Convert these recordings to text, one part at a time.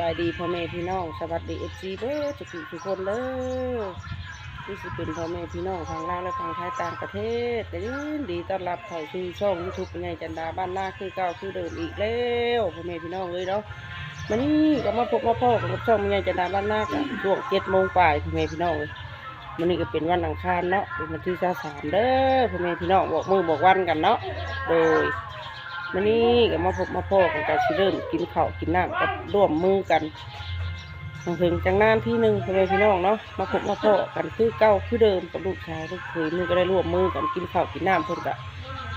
บายดีพ่อแม่พี่น้องสวัสดีเอฟซีเด้อทุกทุกคนเด้อที่สิเป็นพ่อแม่พี่น้องทางล่าวและทางไทยต่างประเทศแต่ยินดีต้อนรับเข้าสู่ช่องยูทูบเป็นไงจันดาบ้านนาคือเก่าคือเดิมอีกแล้วพ่อแม่พี่น้องเลยเนาะมันนี่ก็มาพบมาพ่อกับช่องเป็นไงจันดาบ้านนากันช่วงเจ็ดโมงป่ายพ่อแม่พี่น้องเลยมันนี่ก็เป็นวันอังคารเนาะเป็นวันที่สามเด้อพ่อแม่พี่น้องบอกมือบอกวันกันเนาะโดย มันนี่ก็มาพบมาพ่อกันกับสิเริ่มกินข้าวกินน้ำกับร่วมมือกันทางถึงจังนานที่หนึ่งพ่อแม่พี่น้องเนาะมาพบมาพ่อกันคือเก้าคือเดิมกับลูกชายลูกเขยมือก็ได้ร่วมมือกันกินข้าวกินน้ำเพิ่นกะ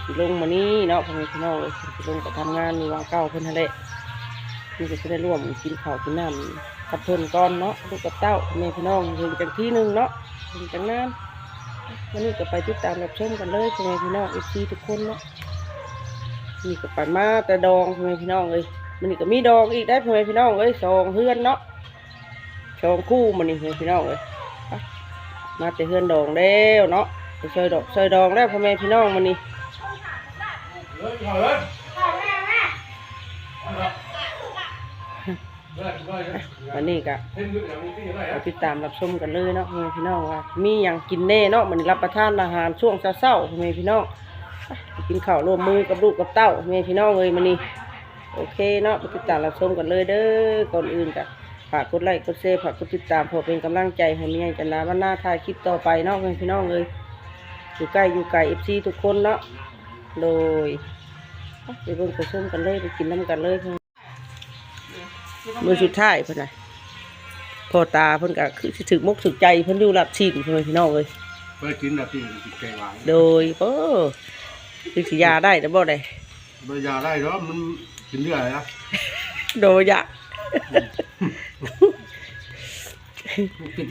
สิลงมานี่เนาะพ่อแม่พี่น้องเลยสิลงกับทำงานมีวางเก้าเพิ่นทะเลนี่ก็จะได้ร่วมกินข้าวกินน้ำกับเพิ่นก่อนเนาะลูกกับเต้าพ่อแม่พี่น้องถึงจังที่หนึ่งเนาะถึงจังนานวันนี้ก็ไปติดตามรับชมกันเลยพ่อแม่พี่น้องเอฟซีทุกคนเนาะ นี่ก็ปันมาแต่ดองพ่อแม่พี่น้องเลยมันนี่ก็มีดองอีกได้พ่อแม่พี่น้องเลยสองเฮือนเนาะสองคู่มันนี่พ่อแม่พี่น้องเลยไปมาแต่เฮือนดองแล้วเนาะไปซอยดอกซอยดองแล้วพ่อแม่พี่น้องมันนี่วันนี้ก็ไปติดตามรับชมกันเลยเนาะพ่อแม่พี่น้องว่ามีอย่างกินแน่เนาะมันนี้รับประทานอาหารช่วงเช้าๆพ่อแม่พี่น้องไป กินข้าวร่วมมือกับลูกกับเต้าแม่พี่น้องเลยมันนี่โอเคเนาะไปติดตามรับชมกันเลยเด้อก่อนอื่นก็ฝากกดไลค์กดแชร์ฝากกดติดตามเพื่อเป็นกำลังใจให้มีให้จันนาวันหน้าถ่ายคลิปต่อไปเนาะแม่พี่น้องเลยอยู่ใกล้อยู่ไกลเอฟซีทุกคนเนาะโดยไปเบิ่งไปชมกันเลยไปกินน้ำกันเลยมือสุดท้ายเพิ่นน่ะพ่อตาเพิ่นก็คือสิถึกมกถึกใจเพิ่นอยู่รับชินพ่อแม่พี่น้องเลยเปิดกินแบบที่ติดแกงหวานโดยเออ สิยาได้แต่บ่ได้บยาได้เนาะมันกินเรื่อยนะโดยยะ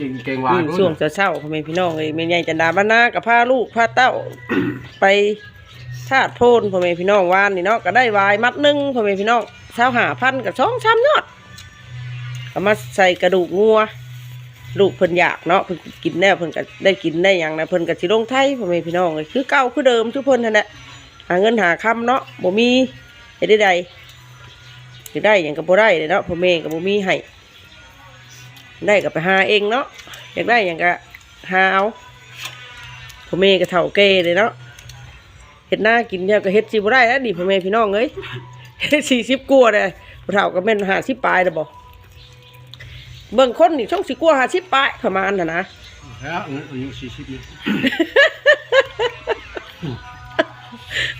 กินแกงหวานช่วงเช้าๆพ่อแม่พี่น้องเลยแม่ใหญ่จันดาบ้านนากับพาลูกพาเต้า ไปชาติโพนพ่อแม่พี่น้องวานนี่เนาะก็ได้วายมัดหนึงพ่อแม่พี่น้องเช้าหาพันกับสองช้ำยอดเอามาใส่กระดูกงัว ลูกเพิ่นอยากเนาะเพิ่นกินแน่เพิ่นก็ได้กินได้หยังนะเพิ่นก็สิลงไทยพ่อแม่พี่น้องเลยคือเก่าคือเดิมทุกเพิ่นนั่นแหละหาเงินหาคำเนาะบ่มีเฮ็ดได้ใดสิได้หยังก็บ่ได้เลยเนาะพ่อแม่ก็บ่มีให้ได้ก็ไปหาเองเนาะอยากได้อย่างก็หาเอาพ่อแม่ก็เฒ่าเก้เลยเนาะเฮ็ดหน้ากินเนี่ยก็เฮ็ดสิบ่ได้แล้วดิพ่อแม่พี่น้องเอ้ยสี่สิบกว่าเลยเฒ่าก็แม่นห้าสิบปลายแล้วบ่ เบิ่งคนนี่ช่องสิกว่าห้าสิบปลายประมาณน่ะนะแล้วอายุสี่สิบนี่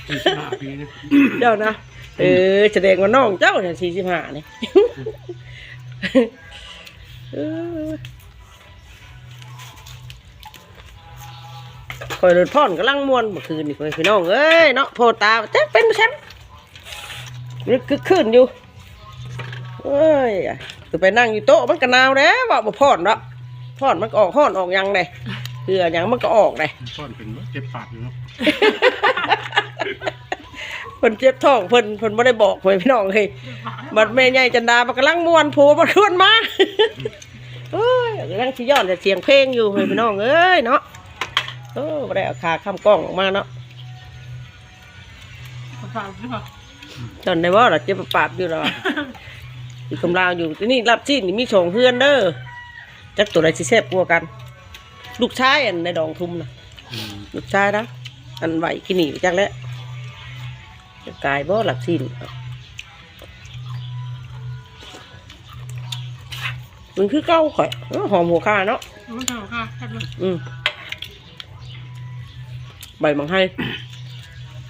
สี่สิบห้าปีนี่เจ้านะเออแสดงว่าน้องเจ้าเนี่ยสี่สิบห้านี่เออคอยรถพ่อนกำลังม่วนเมื่อคืนนี่พ่อแม่พี่น้องเอ้ยเนาะโพตาแจ๊กเป็นแชมป์นึกคึกคืนอยู่เอ้ย คือไปนั่งอยู่โต๊ะมันก็หนาวแล้วว่าบ่พ่อนเนาะพ่อนมันก็ออกห้อนออกหยังเลยเพื่อหยังมันก็ออกเลยซ่อนเป็นเจ็บปากอยู่เนาะเพิ่นเจ็บท้องเพิ่นเพิ่นบ่ได้บอกพ่อแม่พี่น้องเฮ้ยบัดแม่ใหญ่จันดามันกำลังม่วนผัวบ่ชวนมาเอ้ยกำลังสิย้อนแต่เสียงเพลงอยู่พ่อแม่พี่น้องเอ้ยเนาะโอ้บ่ได้เอาขาค้ำกล้องออกมาเนาะจนได้บ่ล่ะเจ็บปากอยู่แล้ว อะอยู่กำลาวอยู่ที่นี่รับจีนนี่มีสองเพื่อนเด้อจักตัวใดสิแซ่บกว่ากัน ลูกชายอันในดองทุ่มน่ะอืมลูกชายนะอันไหวกินหนีไปจักแล้วจะกลายบ่หลักสินมันคือเก้าข่อยเอ้อหอมหัวข้าเนาะมันถูกค่ะแค่นั้นอืมใบมังให้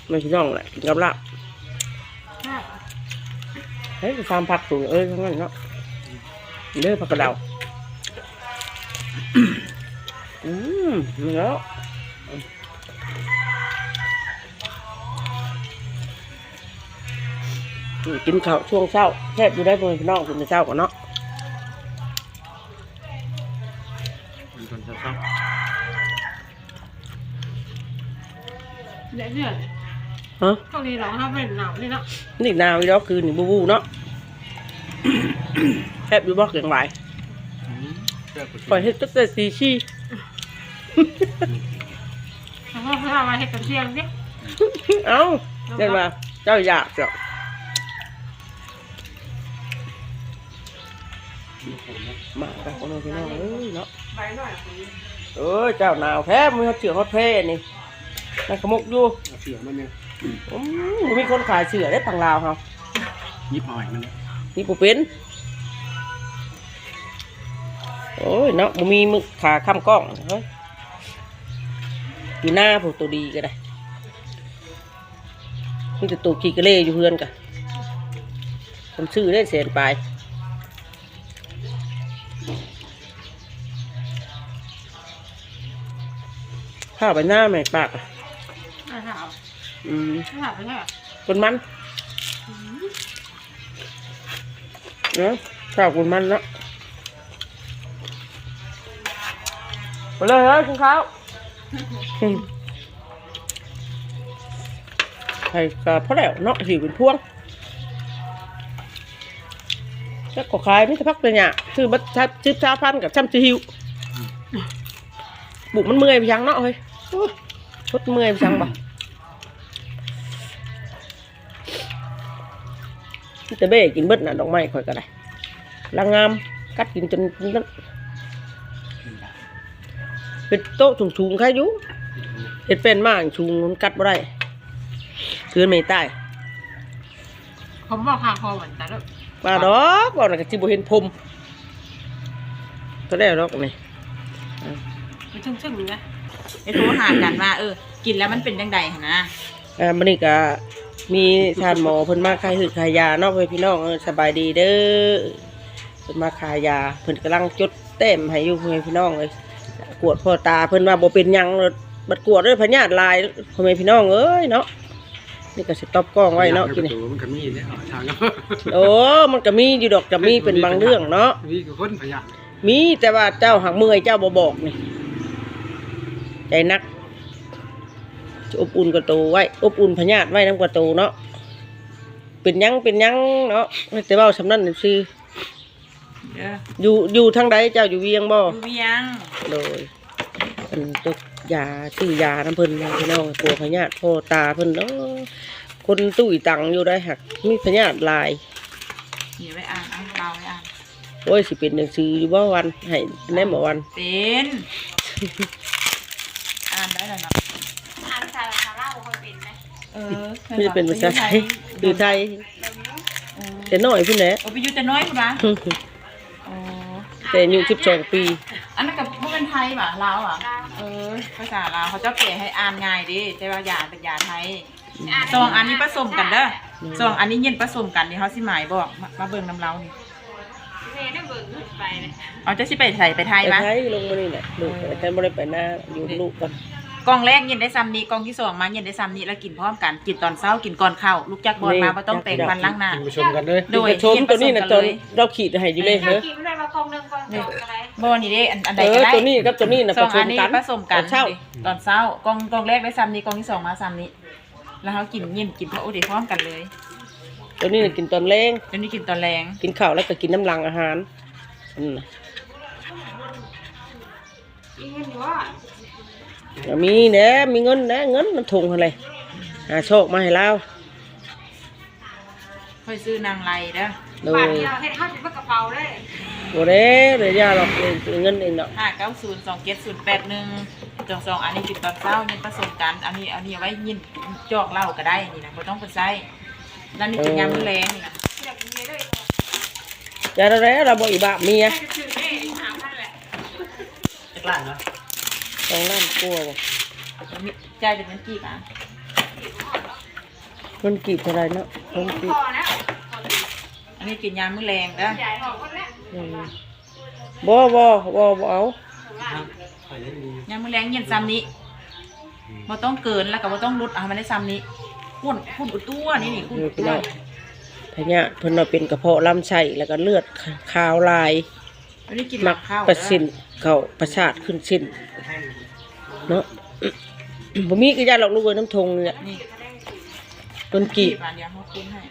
ไม่ใช่น้องแหละกินกับลาบใช่เฮ้ยฟาร์มผักสูงเอ้ยทั้งนั้นเนาะเด้อผักกระเดาอืมนี่แล้วอืมกินข้าวช่วงเช้าแทบอยู่ได้เพื่อนพี่น้องกินแต่เช้าก่อนเนาะเป็นคนจะชอบเดี๋ยวเนี่ย ฮะเกาหลีเราถ้าเป็นหนาวนี่เนาะนี่นาวอีแล้วคือนี่บูบูเนาะแทบอยู่บอกอย่างไรอืมแซ่บกว่าปล่อยให้ตั้งแต่สีชีแต่ว่าถ้ามาให้กับเชียงเนี่ยเอ้าเดินมาเจ้าอยากจ้ะมากับพ่อแม่พี่น้องเอ้ยเนาะใบหน่อยเอ้ยเจ้าหนาวแท้มือเขาเสือฮอตเพ่นี่นั่นขมุกอยู่เอาเสือมันเนี่ย อืมบ่มีคนขายเสือได้ฝั่งลาวเขายิบหอยมันเนี่ยนี่ปูเป็นโอ้ยเนาะบ่มีมึกขาค้ำกล้องเฮ้ยอยู่หน้าพวกตัวดีก็ได้นี่แต่ตัวขี้กระเล่อยู่เพื่อนกันผมซื้อได้เสียนไปข้าวไปหน้าแม่ปากอะไม่ถาม อืมไม่ถามไม่ใช่คนมันเนาะข้าวคนมันเนาะไปเลยเฮ้ยคุณข้าวอืมใครก็พอแล้วเนาะหิวเป็นพวงแล้วก็ขายไม่ใช่พักเลยเนี่ยซื้อบัตรชัดชิบชาพันกับช่ำชิวบุกมันเมื่อยไปยังเนาะเฮ้ยโอ้ยชดเมื่อยไปยังปะ ที่จะเบ้กินเบิดน่ะดอกไม้ข่อยก็ได้ลางงามกัดกินจนนั่นเป็นโต๊ะสูงๆใครอยู่เห็ดเป็นมากสูงมันกัดบ่ได้เกินไม่ใต้ผมบอกหาคอเหมือนกันแล้วมาดอกบอกน่ะก็สิบ่เห็นผมก็ได้ดอกนี่ไปชึ่งๆนะไปโทรหากันว่าเออ กินแล้วมันเป็นยังไงหั่นนะอ่ามื้อนี้ก็ มีทานหมอเพิ่นมาขายหืดขายยาเนาะเพื่อนพี่น้องเออสบายดีเด้อเพิ่นมาขายยาเพิ่นกำลังจดเต็มให้อยู่เพื่อนพี่น้องเลยกวดพ่อตาเพิ่นว่าบ่เป็นหยังเลยบัดกวดด้วยพญาติลายพ่อแม่พี่น้องเอ้ยเนาะนี่ก็สิตอบกล้องไว้เนาะกินปนี่ระตูมันก็มีเนี่ยเอาทางเนาะโอ้มันก็มีอยู่ดอกจะมีเป็นบางเรื่องเนาะมีกับคนพยานมีแต่ว่าเจ้าหักเมื่อยเจ้าบ่บอกนี่ใจนักจะ อบอุ่นกระตูไว้ อบอุ่นพญาติไว้น้ำกระตูเนาะเป็นหยังเป็นหยังเนาะแต่เว่าสำนันซื่อเด้ออยู่อยู่ทางใดเจ้าอยู่เวียงบ่อยู่เวียงเลยเป็นตกยาซื้อยาน้ำเพิ่นนะพี่น้องกลัวพญาติพ่อตาเพิ่นเนาะคนตุ้ยตังอยู่ได้หักมีพญาติลายเดี๋ยวไว้อ่านเอาเราไว้อ่านโอ้ยสิเป็นหนังสืออยู่บ่วันให้แน่บ่วันเป็นอ่านได้แล้วเนาะ อ่านภาษาลาวคนเป็นไหมเออไม่จะเป็นภาษาไทยหรือไทยเออแต่น้อยพุ่นแหละโอ้ไปอยู่แต่น้อยพุ่นวะอ๋อแต่อายุ12ปี อันนั้นกับพวกเป็นไทยป่ะลาวอะ เออ ภาษาลาวเขาจะเปลี่ยนให้อ่านง่ายดิแต่ว่าอย่าเป็นยาไทยสองอันนี้ผสมกันเด้อสองอันนี้เย็นผสมกันนี่เขาสิหมายบอกมามาเบิ่งน้ำเล้านี่เมย์ได้เบิ่งไปเลยเอาจะสิไปใส่ไปไทยไปปะไทยลงมานี่แหละลูกแต่บ่ได้ไปหน้าอยู่ลูกกัน กล่องแรกเย็นได้ซ้ำนี้กล่องที่สองมาเย็นได้ซ้ำนี้แล้วกินพร้อมกันกินตอนเช้ากินก่อนเข้าวลูกจักบอลมาบ่ต้องแต่งวันล้างหน้า กินมาชมกันเลยโดยชมตัวนี้น่ะจนเราขีดให้อยู่เลยถ้าเด้อกินไม่ได้มากองหนึ่งกองสองอะไรบ่นี่เด้อันอันใดเอก็อได้ตัวนี้กับตัวนี้น่ะสผองสอัมนนี้กันผสมกันตอเช้าตอนเช้ากล่องกล่องแรกได้ซ้ำนี้กล่องที่สองมาซ้ำนี้ แล้วเขากินเย็นกินพระโอเดพร้อมกันเลย ตัวนี้น่ะกินตอนแรงแล้วนี่กินตอนแรงกินข้าวแล้วก็กินน้ำลังอาหารอืม มีแหน่มีเงินแหน่เงินมันทงอะไรหาโชคมาให้เราค่อยซื้อนางไรเด้อโดบาทยเดียวเห็นข้าวถึงกระเป๋าเลยโบเด้เลยยาหรอกเลยเงินเองเนาะห้าเก้าศูนย์สองเจ็ดศูนย์แปดหนึ่งจองสองอันนี้กินตอนเช้าเย็นผสมกันอันนี้อันนี้เอาไว้ยินจอกเหล้าก็ได้นี่นะไม่ต้องไปใช้แล้วนี่กินยำมื้อแรงนี่นะอยากกินเยอะเลยยาแล้วเราบอกอีบะเมียแค่จะซื้อได้หาพันแหละ จักหลานเนาะส องล้านกลัวบ่มีจ่ายเป็นเงินกี่บาทเงินกีบเท่าไหรเนาะเงินกีพบอแล้วอันนี้กินยำมื้อแรงเด้อใหญ่ทองคนแล้วอืมบ่บ่บ่บ่เอายำมื้อแรงเย็นซ้ำนี้บ่ต้องเกินแล้วก็บ่ต้องลดเอามันได้ซ้ำนี้พุ่นพุ่นอุดตัวนี่นี่พุ่นเดี๋ยอุวดพี่ตัวน้องพญาเพิ่นว่าเป็นกระเพาะลำไส้แล้วก็เลือดขาวลายอันนี้กินมักข้าวประสินเข้าประสาทขึ้นสิ้น เนาะบ่มีก็ยาหรอกลูกเอ้ยน้ำทงนี่แหละนี่ต้นกีบบาทเดียวเขาคูณให้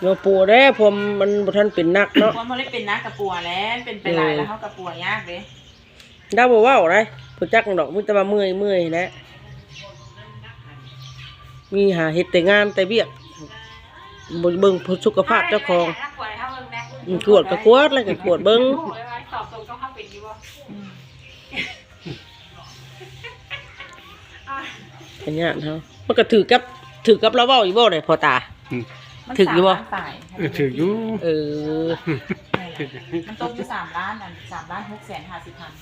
โยปูเด้ผมมันบ่ทันเป็นนักเนาะเพราะมันได้เป็นนะกระปัวแล้วเป็นไปหลายแล้วเขากระปัวยากเด้ดาวบ่เว้าได้ผู้จักดอกมีแต่ว่าเมื่อยเมื่อยแหละมีหาเฮ็ดแต่งานแต่เวียกบ่เบิ่งสุขภาพเจ้าของอืมกวดก็กวดแล้วก็กวดเบิ่ง ตอบตรงก็เข้าเป็นดีบ่อันเนี้ยเฮามันก็ถือกับถือกับเราเว้าอยู่บ่ได้พ่อตา มันถึกอยู่บ่ สามล้านฝ่ายเออถืออยู่เออมันตกอยู่สามล้านนั่นสามล้านหกแสนห้าสิบพัน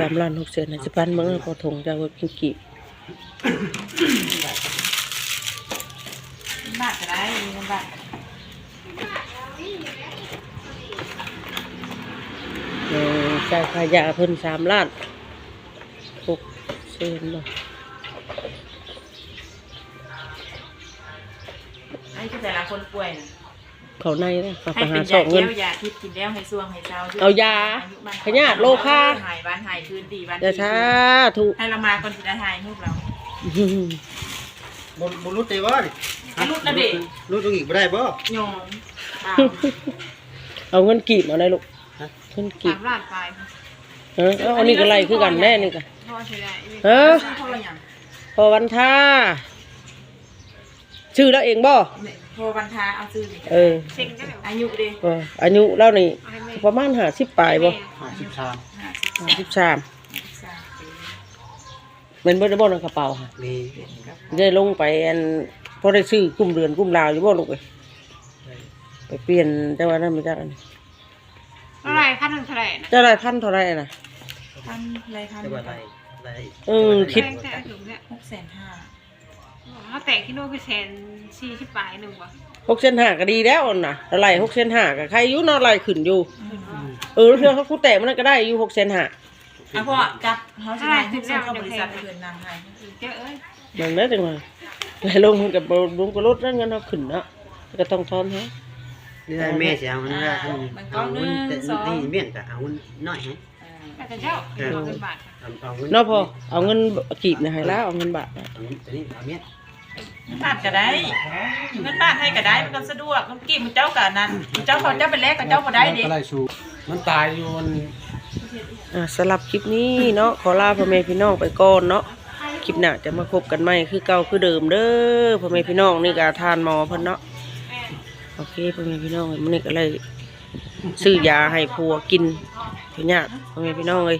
สามล้านหกแสนห้าสิบพันเบิ่งพอถงจะว่ากินกี่บาทก็ได้มีเงินบาทเอ จ่ายค่ายาเพิ่นสามล้านหกแสนบ่ให้คือแต่ละคนป่วยน่ะเขาในนะมาไปให้หาเป็นสอยางเงินแก้วยาทิพย์กินแล้วให้ซ่วงให้เช้าเอายาพยาธิโรคา หายวันหายคืนดีวันเดี๋ยวดีช้าถูก ให้เรามาคนที่ได้หายรูปเรา บนบนรุดได้บ่นี่ให้รูปนะเด็กรุดตรงอีกบ่ได้บ่โยมเปล่าเอาเงินกีบมาได้ลูก เงินกีสาบมล้านไปเออเอาอันนี้ก็ไล่คือกันแน่นี่ก็พ่อใช้ได้เออชื่อเขาอะไรอย่างพอวันท่าชื่อแล้วเองบ่โทรบันทาเอาซื้อดิเออเซ็งได้แบบอายุดิเอออายุเล่านี่ประมาณห้าสิบปลายบ่ห้าสิบสามห้าสิบห้าสิบสามสามปีเป็นบ่ได้บ่ในกระเป๋าค่ะมีได้ลงไปอันพอได้ซื้อกลุ่มเรือนกลุ่มลาวอยู่บ่ลูกเอ้ยไปเปลี่ยนแต่ว่านั้นไม่จักอันเท่าไหร่ขั้นหนึ่งเท่าไหร่นะเจะได้พันเท่าไหร่น่ะ พันอะไรพันแต่ว่าไรไรเออคิดแค่ถุงเนี่ยหกแสนห้าถ้าแตกที่โน่นคือแสนสี่สิบปลายหนึ่งวะหกเส้นห้าก็ดีแล้วน่ะแล้วไล่หกเส้นห้าก็ใครอยู่เนอไล่ขึ้นอยู่ เออเพื่อนเขาคูแตะมันก็ได้อยู่หกเส้นห้าอะพ่อจับเขาจะได้ทุกส่วนเข้าบริษัทเกินนางไทยเจ้าเอ้ยอย่างนั้นจังว่าไล่ลงมันกับลงกับรถนั่นเงินเขาขึ้นเนาะก็ต้องทอนให้นี่ได้แม่สิเอาเงินได้เอาเงินแต่นี่เมี่ยงก็เอาเงินน้อยฮะแต่เจ้าเอาเงินบาทค่ะเอาเอาเงินเนาะพอเอาเงินกีบนะให้แล้วเอาเงินบาทน่ะเอาเงินแต่นี่เอาเมี่ยงบาทก็ได้เงินบาทให้ก็ได้มันก็สะดวกมันกี่มันเจ้ากับนั้นเจ้าเขาเจ้าเป็นแรกกับเจ้าพอได้ดิก็ไล่สูมันตายอยู่มันอ่าสำหรับคลิปนี้เนาะขอลาพ่อแม่พี่น้องไปก่อนเนาะคลิปหน้าจะมาพบกันใหม่คือเก่าคือเดิมเด้อพ่อแม่พี่น้องนี่ก็ทานหมอเพิ่นเนาะ โอเคพ่อแม่พี่น้องมื้อนี้ก็เลยซื้อยาให้ผัวกินพญาติพ่อแม่พี่น้องเลย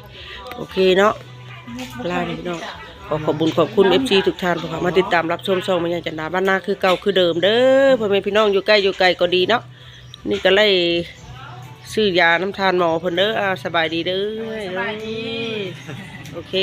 โอเคเนาะลาพี่น้องขอขอบคุญขอบคุณ FC ทุกท่านที่เข้ามาติดตามรับชมช่องแม่ยายจันดาบ้านนาคือเก่าคือเดิมเด้อพ่อแม่พี่น้องอยู่ใกล้อยู่ไกลก็ดีเนาะนี่ก็เลยซื้อยาน้ำทานหมอเพิ่นเด้ออ่าสบายดีเด้อสบายดีโอเค